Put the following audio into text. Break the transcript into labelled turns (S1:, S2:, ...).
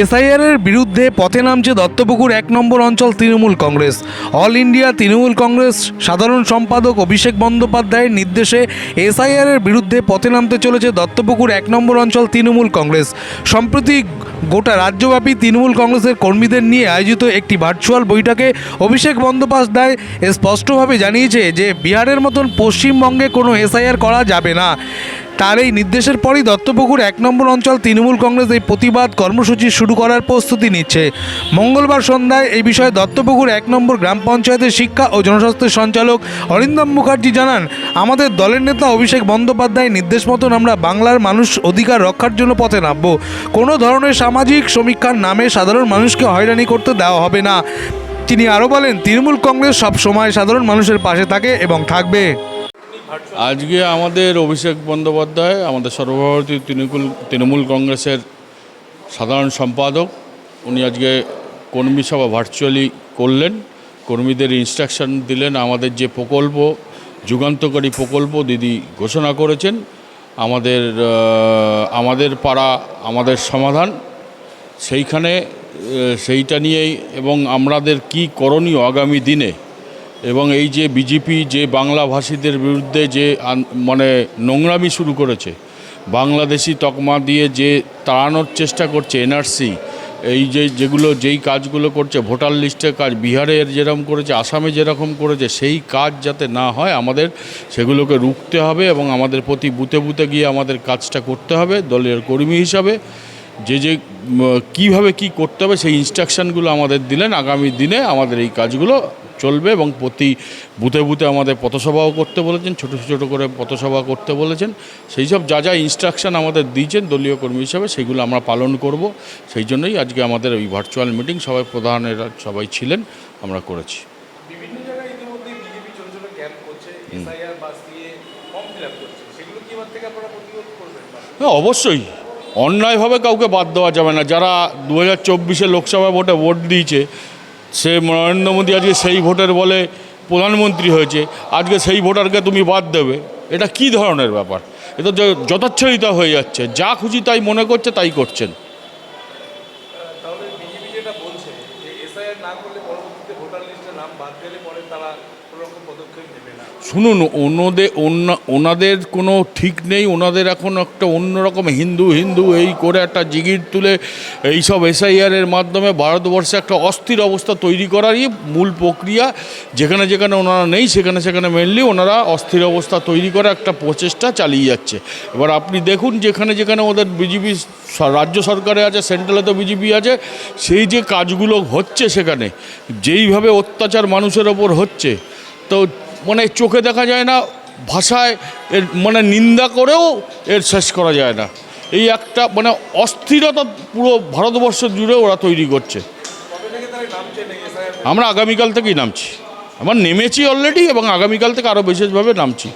S1: SIR এর বিরুদ্ধে পথে নামছে দত্তপুকুর এক নম্বর অঞ্চল তৃণমূল কংগ্রেস। অল ইন্ডিয়া তৃণমূল কংগ্রেস সাধারণ সম্পাদক অভিষেক বন্দ্যোপাধ্যায়ের নির্দেশে এসআইআর এর বিরুদ্ধে পথে নামতে চলেছে দত্তপুকুর এক নম্বর অঞ্চল তৃণমূল কংগ্রেস। সম্প্রতি গোটা রাজ্যব্যাপী তৃণমূল কংগ্রেসের কর্মীদের নিয়ে আয়োজিত একটি ভার্চুয়াল বৈঠকে অভিষেক বন্দ্যোপাধ্যায় স্পষ্টভাবে জানিয়েছে যে বিহারের মতন পশ্চিমবঙ্গে কোনো এসআইআর করা যাবে না। তার এই নির্দেশের পরই দত্তপুকুর এক নম্বর অঞ্চল তৃণমূল কংগ্রেস এই প্রতিবাদ কর্মসূচি শুরু করার প্রস্তুতি নিচ্ছে। মঙ্গলবার সন্ধ্যায় এই বিষয়ে দত্তপুকুর এক নম্বর গ্রাম পঞ্চায়েতের শিক্ষা ও জনস্বাস্থ্যের সঞ্চালক অরিন্দম মুখার্জি জানান, আমাদের দলের নেতা অভিষেক বন্দ্যোপাধ্যায়ের নির্দেশ মতন আমরা বাংলার মানুষ অধিকার রক্ষার জন্য পথে নামব। কোনো ধরনের সামাজিক সমীক্ষার নামে সাধারণ মানুষকে হয়রানি করতে দেওয়া হবে না। তিনি আরও বলেন, তৃণমূল কংগ্রেস সব সময় সাধারণ মানুষের পাশে থাকে এবং থাকবে।
S2: আজকে আমাদের অভিষেক বন্দ্যোপাধ্যায়, আমাদের সর্বভারতীয় তৃণমূল তৃণমূল কংগ্রেসের সাধারণ সম্পাদক, উনি আজকে কর্মী সভা ভার্চুয়ালি করলেন। কর্মীদের ইনস্ট্রাকশন দিলেন, আমাদের যে প্রকল্প, যুগান্তকারী প্রকল্প দিদি ঘোষণা করেছেন, আমাদের আমাদের পাড়া, আমাদের সমাধান, সেইখানে সেইটা নিয়েই এবং আমাদের কি করণীয় আগামী দিনে এবং এই যে বিজেপি যে বাংলাভাষীদের বিরুদ্ধে যে মানে নোংরামি শুরু করেছে, বাংলাদেশি তকমা দিয়ে যে তাড়ানোর চেষ্টা করছে এনআরসি এই যে যেগুলো, যেই কাজগুলো করছে, ভোটার লিস্টের কাজ বিহারের যেরকম করেছে, আসামে যেরকম করেছে, সেই কাজ যাতে না হয়, আমাদের সেগুলোকে রুখতে হবে এবং আমাদের প্রতি বুতে বুতে গিয়ে আমাদের কাজটা করতে হবে, দলের কর্মী হিসাবে। যে যে কীভাবে কি করতে হবে, সেই ইনস্ট্রাকশনগুলো আমাদের দিলেন। আগামী দিনে আমাদের এই কাজগুলো চলবে এবং প্রতি বুথে বুথে আমাদের পথসভাও করতে বলেছেন ছোটো ছোটো করে পথসভা করতে বলেছেন। সেই সব যা যা ইনস্ট্রাকশন আমাদের দিয়েছেন দলীয় কর্মী হিসাবে সেগুলো আমরা পালন করব। সেই জন্যই আজকে আমাদের ওই ভার্চুয়াল মিটিং সবাই প্রধানেরা সবাই ছিলেন আমরা করেছি। হ্যাঁ অবশ্যই। অন্যায়ভাবে কাউকে বাদ দেওয়া যাবে না। যারা দু হাজার চব্বিশে লোকসভা ভোটে ভোট দিয়েছে সে নরেন্দ্র মোদী আজকে সেই ভোটের বলে প্রধানমন্ত্রী হয়েছে, আজকে সেই ভোটারকে তুমি বাদ দেবে। এটা কি ধরনের ব্যাপার? এটা যথাচ্ছরিতা হয়ে যাচ্ছে। যা খুশি তাই মনে করছে, তাই করছেন।
S1: না করলে পরবর্তীতে ভোটার লিস্টে নাম বাদ দিলে পরে তারা
S2: শুনুন, ওনাদের, ওনা- ওনাদের কোনো ঠিক নেই, ওনাদের এখন একটা অন্যরকম হিন্দু হিন্দু এই করে একটা জিগির তুলে এইসব এসআইআরের মাধ্যমে ভারতবর্ষে একটা অস্থির অবস্থা তৈরি করারই মূল প্রক্রিয়া। যেখানে যেখানে ওনারা নেই, সেখানে সেখানে মেনলি ওনারা অস্থির অবস্থা তৈরি করার একটা প্রচেষ্টা চালিয়ে যাচ্ছে। এবার আপনি দেখুন, যেখানে যেখানে ওদের বিজেপি রাজ্য সরকারে আছে সেন্ট্রালে তো বিজেপি আছে, সেই যে কাজগুলো হচ্ছে সেখানে, যেইভাবে অত্যাচার মানুষের ওপর হচ্ছে তো মানে চোখে দেখা যায় না, ভাষায় এর মানে নিন্দা করেও এর শেষ করা যায় না। এই একটা মানে অস্থিরতা পুরো ভারতবর্ষ জুড়ে ওরা তৈরি করছে। আমরা আগামীকাল থেকেই নামছি। আমার নেমেছি অলরেডি এবং আগামীকাল থেকে আরও বিশেষভাবে নামছি।